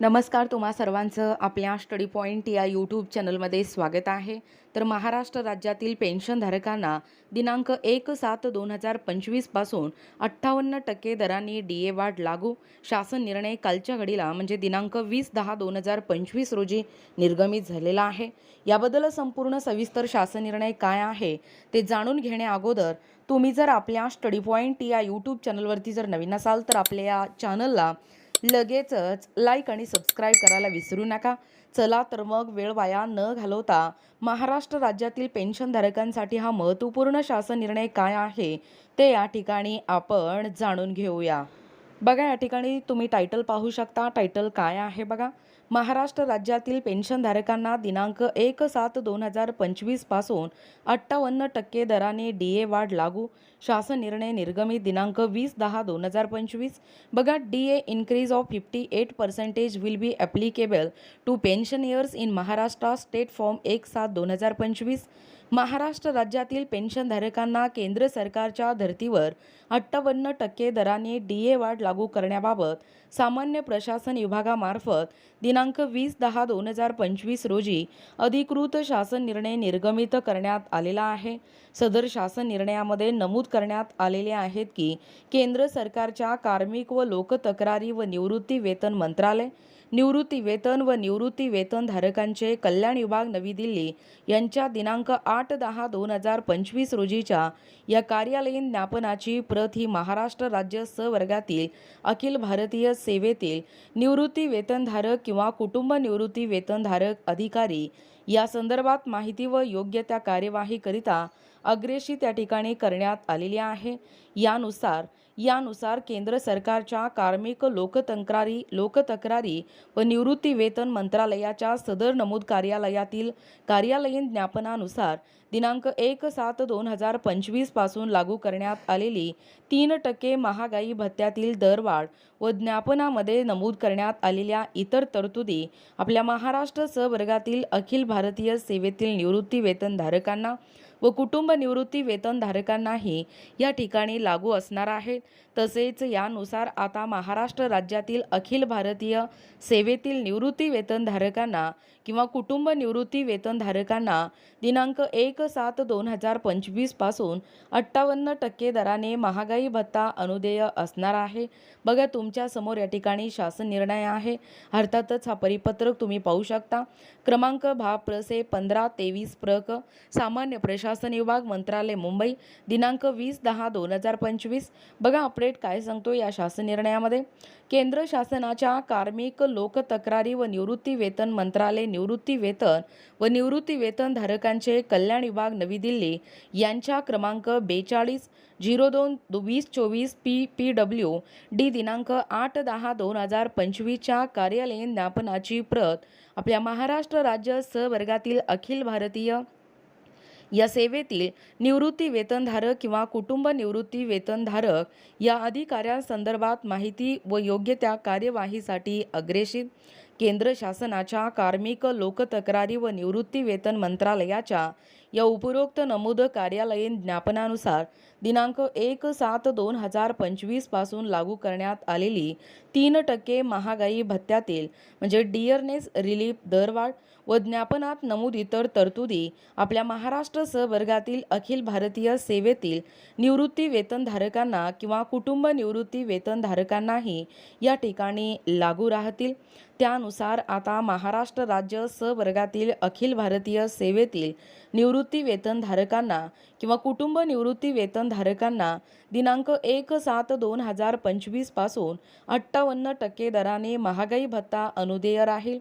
नमस्कार तुम्हा सर्वांचं आपल्या स्टडी पॉईंट या यूट्यूब चॅनलमध्ये स्वागत आहे. तर महाराष्ट्र राज्यातील पेन्शनधारकांना दिनांक एक सात दोन हजार पंचवीसपासून अठ्ठावन्न टक्के दरांनी डी ए वाढ लागू. शासन निर्णय कालच्या घडीला म्हणजे दिनांक वीस दहा दोन हजार पंचवीस रोजी निर्गमित झालेला आहे. याबद्दल संपूर्ण सविस्तर शासन निर्णय काय आहे ते जाणून घेण्या अगोदर तुम्ही जर आपल्या स्टडी पॉईंट या यूट्यूब चॅनलवरती जर नवीन असाल तर आपल्या या चॅनलला लगेचच लाईक आणि सबस्क्राईब करायला विसरू नका. चला तर मग वेळ वाया न घालवता महाराष्ट्र राज्यातील पेन्शनधारकांसाठी हा महत्त्वपूर्ण शासन निर्णय काय आहे ते या ठिकाणी आपण जाणून घेऊया. बघा या ठिकाणी तुम्ही टायटल पाहू शकता. टायटल काय आहे बघा? महाराष्ट्र राज्यातील पेन्शनधारकांना दिनांक एक सात दोन हजार पंचवीसपासून अठ्ठावन्न टक्के दराने डी ए वाढ लागू. शासन निर्णय निर्गमित दिनांक वीस दहा दोन हजार पंचवीस. बघा D A increase of fifty eight percentage will be applicable to pensioners in Maharashtra state from एक सात दोन हजार पंचवीस. महाराष्ट्र राज्यातील पेन्शनधारकांना केंद्र सरकारच्या धर्तीवर अठ्ठावन्न टक्के दराने डी ए वाढ लागू करण्याबाबत सामान्य प्रशासन विभागामार्फत दिनांक वीस दहा दोन हजार पंचवीस रोजी अधिकृत शासन निर्णय निर्गमित करण्यात आलेला आहे. सदर शासन निर्णयामध्ये नमूद करण्यात आलेले आहेत की केंद्र सरकारच्या कार्मिक व लोकतक्रारी व निवृत्ती वेतन मंत्रालय निवृत्ती वेतन व निवृत्ती वेतनधारकांचे कल्याण विभाग नवी दिल्ली यांच्या दिनांक आठ दहा दोन हजार पंचवीस रोजीच्या या कार्यालयीन ज्ञापनाची प्रत ही महाराष्ट्र राज्य स वर्गातील अखिल भारतीय सेवेतील निवृत्ती वेतनधारक किंवा कुटुंब निवृत्ती वेतनधारक अधिकारी या संदर्भात माहिती व योग्य त्या कार्यवाहीकरिता अग्रेशी त्या ठिकाणी करण्यात आलेली आहे. यानुसार यानुसार केंद्र सरकारच्या कार्मिक लोकतक्रारी लोकतक्रारी व निवृत्ती वेतन मंत्रालयाच्या सदर नमूद कार्यालयातील कार्यालयीन ज्ञापनानुसार दिनांक एक सात दोन हजार पंचवीसपासून लागू करण्यात आलेली तीन टक्के महागाई भत्त्यातील दरवाढ व ज्ञापनामध्ये नमूद करण्यात आलेल्या इतर तरतुदी आपल्या महाराष्ट्र स वर्गातील अखिल भारतीय सेवेतील निवृत्ती वेतनधारकांना व कुटुंब निवृत्ती वेतनधारकांनाही या ठिकाणी लागू असणार आहेत. तसेच यानुसार आता महाराष्ट्र राज्यातील अखिल भारतीय सेवेतील निवृत्ती वेतनधारकांना किंवा कुटुंब निवृत्ती वेतनधारकांना दिनांक एक सात दोन हजार पंचवीसपासून अठ्ठावन्न टक्के दराने महागाई भत्ता अनुदेय असणार आहे. बघा तुमच्यासमोर या ठिकाणी शासन निर्णय आहे. अर्थातच हा परिपत्रक तुम्ही पाहू शकता. क्रमांक भा प्रसे पंधरा तेवीस प्रक सामान्य प्रश्न प्रशासन विभाग मंत्रालय मुंबई दिनांक वीस दहा दोन हजार पंचवीस. बघा अपडेट काय सांगतो या शासन निर्णयामध्ये. केंद्र शासनाच्या कार्मिक लोकतक्रारी व निवृत्ती वेतन मंत्रालय निवृत्ती वेतन व निवृत्ती वेतन धारकांचे कल्याण विभाग नवी दिल्ली यांच्या क्रमांक बेचाळीस झिरो दोन वीस चोवीस पी पी डब्ल्यू डी दिनांक आठ दहा दोन हजार पंचवीसच्या कार्यालयीन ज्ञापनाची प्रत आपल्या महाराष्ट्र राज्य स वर्गातील अखिल भारतीय या सेवेतील निवृत्ती वेतनधारक किंवा कुटुंब निवृत्ती वेतनधारक या अधिकाऱ्यांसंदर्भात माहिती व योग्य त्या कार्यवाहीसाठी अग्रेसित केंद्र शासनाच्या कार्मिक लोकतक्रारी व निवृत्ती वेतन मंत्रालयाच्या या उपरोक्त नमूद कार्यालयीन ज्ञापनानुसार दिनांक एक सात दोन हजार पंचवीसपासून लागू करण्यात आलेली तीन टक्के महागाई भत्त्यातील म्हणजे डिअरनेस रिलीफ दरवाढ व ज्ञापनात नमूद इतर तरतुदी आपल्या महाराष्ट्र स वर्गातील अखिल भारतीय सेवेतील निवृत्ती वेतनधारकांना किंवा कुटुंब निवृत्ती वेतनधारकांनाही या ठिकाणी लागू राहतील. त्यानुसार आता महाराष्ट्र राज्य सवर्गातील अखिल भारतीय सेवेतील निवृत्ती वेतनधारकांना किंवा कुटुंब निवृत्ती वेतनधारकांना दिनांक एक सात दोन हजार पंचवीसपासून अठ्ठावन्न टक्के दराने महागाई भत्ता अनुदेय राहील.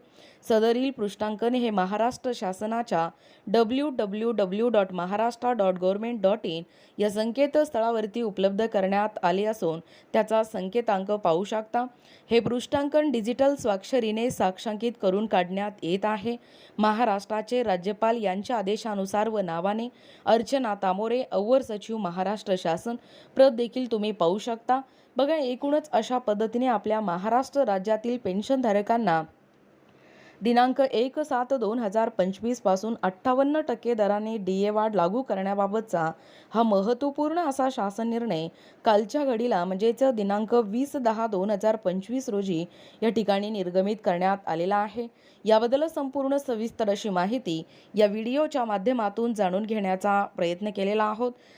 सदरील पृष्ठांकन हे महाराष्ट्र शासनाच्या W W W dot Maharashtra dot government dot in या संकेतस्थळावरती उपलब्ध करण्यात आले असून त्याचा संकेतांक पाहू शकता. हे पृष्ठांकन डिजिटल स्वाक्षरीने साक्षांकित करून काढण्यात येत आहे. महाराष्ट्राचे राज्यपाल यांच्या आदेशानुसार व नावाने अर्चना तामोरे अव्वर सचिव महाराष्ट्र शासन प्रत देखील तुम्ही पाहू शकता. बघा एकूणच अशा पद्धतीने आपल्या महाराष्ट्र राज्यातील पेन्शनधारकांना दिनांक एक सात दोन हजार पंचवीसपासून अठ्ठावन्न टक्के दराने डी ए वाढ लागू करण्याबाबतचा हा महत्त्वपूर्ण असा शासन निर्णय कालच्या घडीला म्हणजेच दिनांक वीस दहा दोन हजार पंचवीस रोजी या ठिकाणी निर्गमित करण्यात आलेला आहे. याबद्दल संपूर्ण सविस्तर अशी माहिती या व्हिडिओच्या माध्यमातून जाणून घेण्याचा प्रयत्न केलेला आहोत.